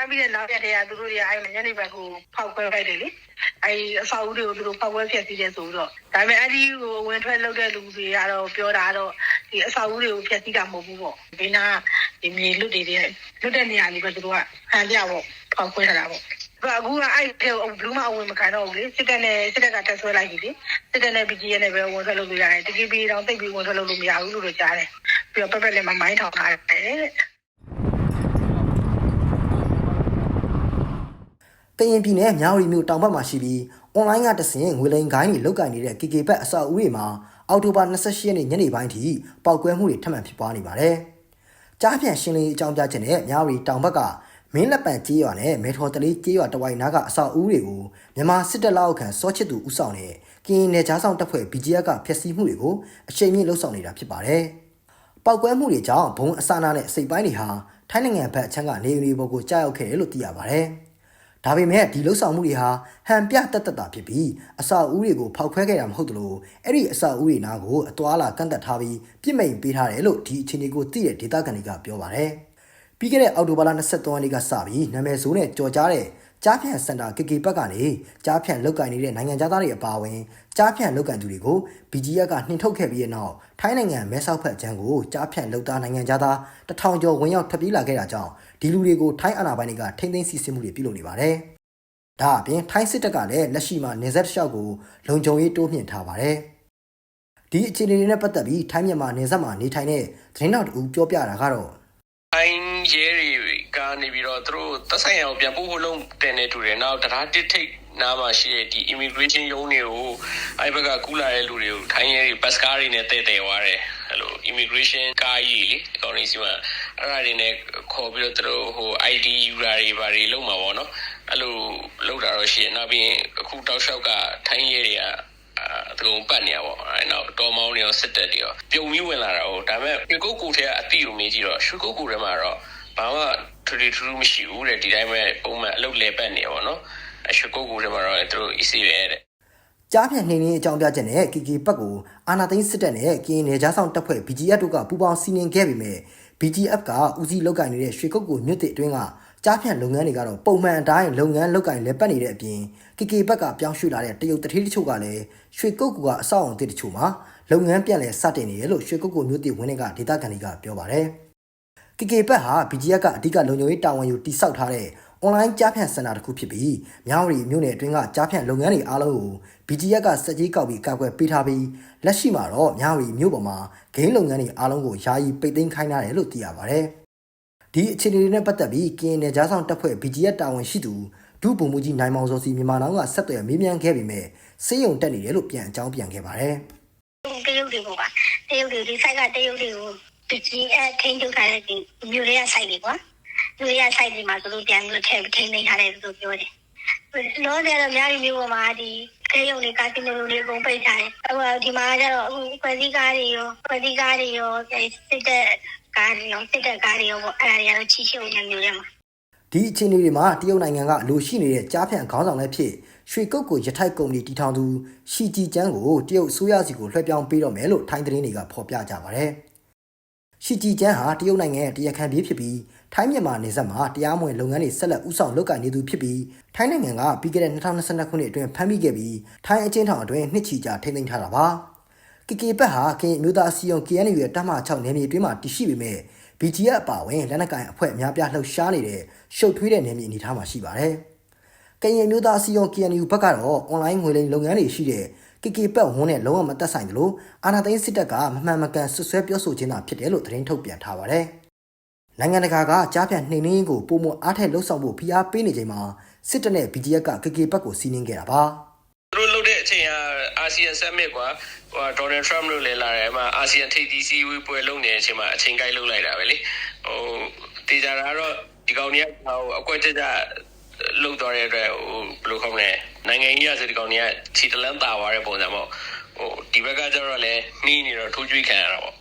မ်းပြီးတဲ့နောက်ရက်တည်းကသူတို့တွေကအဲ့ညနေဘက်ကိုဖောက်ခွဲလိုက်တယ်လေအဲ့အဆောက်အဦတွေကိုသူတို့ဖောက်ခွဲဖျက်ဆီးတယ်ဆိုတော့ဒါပေမဲ့အဲ့ဒီကိုဝင်ထွက်လုပ်တဲ့လူတွေကတော့ပြောတာတော့ဒီအဆောက်အဦတွေကိုဖျက်ဆီးတာမဟုတ်ဘူးပေါ့ဒီနာဒီမြေလွတ်တွေတွေလွတ်တဲ့နေရာလေးပဲသူတို့ကဟန်ပြပေါ့ဖောက်ခွဲထားတာပေါ့အခုကအဲ့ဒီဘလူးမအဝင်မခံတော့ဘူးလေစစ်တပ်နဲ့စစ်တပ်ကတက်ဆွဲလိုက်ပြီလေစစ်တပ်နဲ့ BGN နဲ့ပဲဝင်ထွက်လုပ်လို့ရတယ်တကယ်ပြီးတော့တိတ်ပြီးဝင်ထွက်လုပ်လို့မရဘူးလို့ကြားတယ်ပြီးတော့ပက်ပက်လည်းမမိုင်းထောင်ထားတယ် ကရင်ပြည်နယ်မြဝတီမြို့တောင်ဘက်မှာရှိပြီးအွန်လိုင်းကတဆင့်ငွေလိမ်ဂိုင်းတွေလုတ်ကင်နေတဲ့ KK ဘက်အဆောက်အဦတွေမှာအောက်တိုဘာ28ရက်နေ့ညနေပိုင်းထိပောက်ကွဲမှုတွေထပ်မံဖြစ်ပွားနေပါတယ်။ကြားပြန်ရှင်းလင်းအကြောင်းပြချက်နဲ့မြဝတီတောင်ဘက်ကမင်းလက်ပံကြေးရွာနဲ့မေထော်တလေးကြေးရွာတဝိုင်နာကအဆောက်အဦတွေကိုမြန်မာစစ်တပ်လက်အောက်ခံစောချစ်သူဦးဆောင်တဲ့ကရင်နယ်ကြားဆောင်တပ်ဖွဲ့ BGF ကဖျက်ဆီးမှုတွေကိုအချိန်မြင့်လှုပ်ဆောင်နေတာဖြစ်ပါတယ်။ပောက်ကွဲမှုတွေကြောင့်ဘုံအစနာနဲ့စိတ်ပိုင်းတွေဟာထိုင်းနိုင်ငံဘက်အချမ်းကနေရီဘုတ်ကိုကြားရောက်ခဲ့တယ်လို့သိရပါတယ်။ ဒါပေမဲ့ဒီလှုပ်ဆောင်မှုတွေဟာဟန်ပြတက်တက်တာဖြစ်ပြီးအဆောက်အဦတွေကိုဖောက်ခွဲခဲ့တာမဟုတ်သလိုအဲ့ဒီအဆောက်အဦတွေနားကိုအသွာလာကန့်သက်ထားပြီးပြစ်မိန်ပေးထားတယ်လို့ဒီအခြေအနေကိုသိတဲ့ဒေသခံတွေကပြောပါတယ်။ပြီးခဲ့တဲ့အောက်တိုဘာလ23ရက်နေ့ကစပြီးနာမည်ဆိုးနဲ့ကြော်ကြားတဲ့ ကြားဖြန့်စင်တာ KK ဘက်ကနေကြားဖြန့်လောက်ကင်နေတဲ့နိုင်ငံသားတွေအပါအဝင်ကြားဖြန့်လောက်ကင်သူတွေကို BGF ကနှင်ထုတ်ခဲ့ပြီးတဲ့နောက်ထိုင်းနိုင်ငံမဲဆောက်ဖက်အချမ်းကိုကြားဖြန့်လောက်သားနိုင်ငံသားတထောင်ကျော်ဝင်ရောက်ထပ်ပြေးလာခဲ့တာကြောင့်ဒီလူတွေကိုထိုင်းအာဏာပိုင်တွေကထိမ့်သိမ်းစီစစ်မှုတွေပြုလုပ်နေပါတယ်။ဒါအပြင်ထိုင်းစစ်တပ်ကလည်းလက်ရှိမှာနေဆက်တစ်လျှောက်ကိုလုံခြုံရေးတိုးမြှင့်ထားပါတယ်။ဒီအခြေအနေတွေနဲ့ပတ်သက်ပြီးထိုင်းမြန်မာနေဆက်မှာနေထိုင်တဲ့သတင်းတော်တူပြောပြတာကတော့အိုင်းရဲတွေ ကနေပြီးတော့သူတို့သက်ဆိုင်ရာကိုပြန်ပို့ဖို့လုံးတင်နေတူတယ်။နောက်တရားတစ်ထိတ်နားမှာရှိတဲ့ဒီ immigration ရုံးတွေကိုအဲ့ဘက်ကကူလာတဲ့လူတွေကိုထိုင်းရဲတွေဘတ်စကားတွေနဲ့တဲတဲသွားတယ်။အဲ့လို immigration ကားကြီးလေဒီကောင်လေးစီမှာအဲ့ဒါတွေနဲ့ခေါ်ပြီးတော့သူတို့ဟို ID ယူတာတွေဘာတွေလုံးမှာပေါ့နော်။အဲ့လိုလောက်တာတော့ရှိရင်နောက်ပြီးအခုတောက်လျှောက်ကထိုင်းရဲတွေကအဲသူကပတ်နေရပေါ့အဲနောက်တော်မောင်းတွေရောစစ်တက်တွေရောပြုံပြီးဝင်လာတာဟုတ်ဒါပေမဲ့ရွှေကုတ်ကူထဲကအတိကိုမေးကြည့်တော့ရွှေကုတ်ကူထဲမှာတော့ ဘာမှထူထူထူးမရှိဘူးတဲ့ဒီတိုင်းပဲပုံမှန်အလုပ်လဲပတ်နေရပေါ့နော်အဲရွှေကုတ်ကူထဲမှာတော့သူတို့ easy ပဲတဲ့ကြားဖြန့်နှင်းနှင်းအကြောင်းပြချက်နဲ့ KK ဘက်ကိုအာနာသိန်းစစ်တပ်နဲ့ကရင်နယ်ကြားဆောင်တပ်ဖွဲ့ BGF တို့ကပူးပေါင်းစီးနင်းခဲ့ပေမဲ့ BGF ကဦးစီးလောက်ကင်နေတဲ့ရွှေကုတ်ကိုမြို့တစ်အတွင်းကကြားဖြန့်လုပ်ငန်းတွေကတော့ပုံမှန်အတိုင်းလုပ်ငန်းလောက်ကင်လဲပတ်နေတဲ့အပြင် KK ဘက်ကပြောင်းရွှေ့လာတဲ့တရုတ်တထေးတချို့ကလည်းရွှေကုတ်ကူကအဆောက်အုံတစ်တချို့မှာလုပ်ငန်းပြန်လည်စတင်နေတယ်လို့ရွှေကုတ်ကိုမြို့တစ်ဝင်းတွေကဒေသခံတွေကပြောပါတယ်။ KK ဘက်ဟာ BGF ကအဓိကလုံခြုံရေးတာဝန်ယူတိစောက်ထားတဲ့အွန်လိုင်းကြားဖြန့်စင်တာတစ်ခုဖြစ်ပြီးမြောင်းရီမြို့နယ်အတွင်းကကြားဖြန့်လုပ်ငန်းတွေအားလုံးကို BGF ကစက်ကြီးကောက်ပြီးကာကွယ်ပေးထားပြီးလက်ရှိမှာတော့မြောင်းရီမြို့ပေါ်မှာဂိမ်းလုပ်ငန်းတွေအားလုံးကိုယာယီပိတ်သိမ်းခိုင်းထားတယ်လို့သိရပါတယ်။ဒီအခြေအနေတွေနဲ့ပတ်သက်ပြီးကရင်နယ်ကြားဆောင်တပ်ဖွဲ့ BGF တာဝန်ရှိသူဒုဗိုလ်မှူးကြီးနိုင်မောင်စောစီမြန်မာနောင်ကဆက်သွယ်မေးမြန်းခဲ့ပေမဲ့စေယုံတက်နေတယ်လို့ပြန်အကြောင်းပြန်ခဲ့ပါတယ်။တရုတ်တွေကိုပါတရုတ်တွေဒီ site ကတရုတ်တွေကို ဒီကြီးအထိန်းချုပ်ထားတဲ့ဒီမြို့တွေက site တွေကွာမြို့တွေက site တွေမှာသူတို့ပြန်ပြီးထည့်ထိန်းသိမ်းထားတယ်လို့ပြောတယ်လောတယ်တော့များပြီးမြို့ပေါ်မှာဒီခေယုံတွေကာစီနိုတွေအကုန်ပိတ်ထားတယ်ဟိုဒီမှာကျတော့အခုခွဲစည်းကားတွေရောခွဲစည်းကားတွေရောစစ်တဲ့ကားတွေရောစစ်တဲ့ကားတွေရောပေါ့အဲ့ဒါတွေကတော့ချီရှုံနေမျိုးတွေမှာဒီအခြေအနေတွေမှာတရုတ်နိုင်ငံကအလိုရှိနေတဲ့ကြားဖြန့်ခေါင်းဆောင်လည်းဖြစ်ရွှေကုတ်ကိုရထိုက်ကုမ္ပဏီတီထောင်သူရှီဂျီကျန်းကိုတရုတ်အစိုးရစီကိုလွှဲပြောင်းပေးတော့မယ်လို့ထိုင်းသတင်းတွေကဖော်ပြကြပါတယ်။ ရှီဂျီကျန်းဟာတရုတ်နိုင်ငံရဲ့တရားခံပြေးဖြစ်ပြီးထိုင်းမြန်မာနယ်စပ်မှာတရားမဝင်လုပ်ငန်းတွေဆက်လက်ဥဆောင်လုပ်ကိုင်နေသူဖြစ်ပြီးထိုင်းနိုင်ငံကပြီးခဲ့တဲ့2022ခုနှစ်အတွင်းဖမ်းမိခဲ့ပြီးထိုင်းအကျဉ်းထောင်အတွင်းနှစ်ချီကြာထိန်းသိမ်းထားတာပါ။ KK ဘက်ဟာကရင်မျိုးသားအစည်းအရုံး KNU ရဲ့တမ6နယ်မြေအတွင်းမှာတည်ရှိပေမဲ့ BGF အပါအဝင်လက်နက်ကိုင်အဖွဲ့အများပြားလှုပ်ရှားနေတဲ့ရှုပ်ထွေးတဲ့နယ်မြေအနေအထားမှာရှိပါတယ်။ကရင်မျိုးသားအစည်းအရုံး KNU ဘက်ကတော့အွန်လိုင်းငွေလိမ်လုပ်ငန်းတွေရှိတဲ့ KK ဘက်ဝန်းနဲ့လုံးဝမသက်ဆိုင်သလိုအာနာသိန်းစစ်တပ်ကမမှန်မကန်ဆွဆွဲပြောဆိုခြင်းသာဖြစ်တယ်လို့သတင်းထုတ်ပြန်ထားပါတယ်။နိုင်ငံတကာကကြားဖြန့်နှိမ်နှင်းကိုပုံမအားထက်လှုပ်ဆောင်ဖို့ဖိအားပေးနေချိန်မှာစစ်တပ်နဲ့ BGF က KK ဘက်ကိုစီးနင်းခဲ့တာပါ။သူတို့လုပ်တဲ့အချိန်ကအာဆီယံ summit ကွာဟိုဒေါ်နယ်ထရမ့်လို့လည်းလာတယ်အမှအာဆီယံထိပ်သီးစည်းဝေးပွဲလုပ်နေတဲ့အချိန်မှာအချိန်ကိုက်လုပ်လိုက်တာပဲလေဟိုတေချာတာကတော့ဒီကောင်ကြီးကဟိုအကွက်ကြကြ လုတ်သွားတဲ့အတွက်ဟိုဘယ်လိုခေါ်မလဲနိုင်ငံကြီးရဆိုဒီကောင်ကြီးကခြေတလန်းတာသွားတဲ့ပုံစံပေါ့ဟိုဒီဘက်ကကျတော့လည်းနှီးနေတော့ထိုးကျွေးခံရတာပေါ့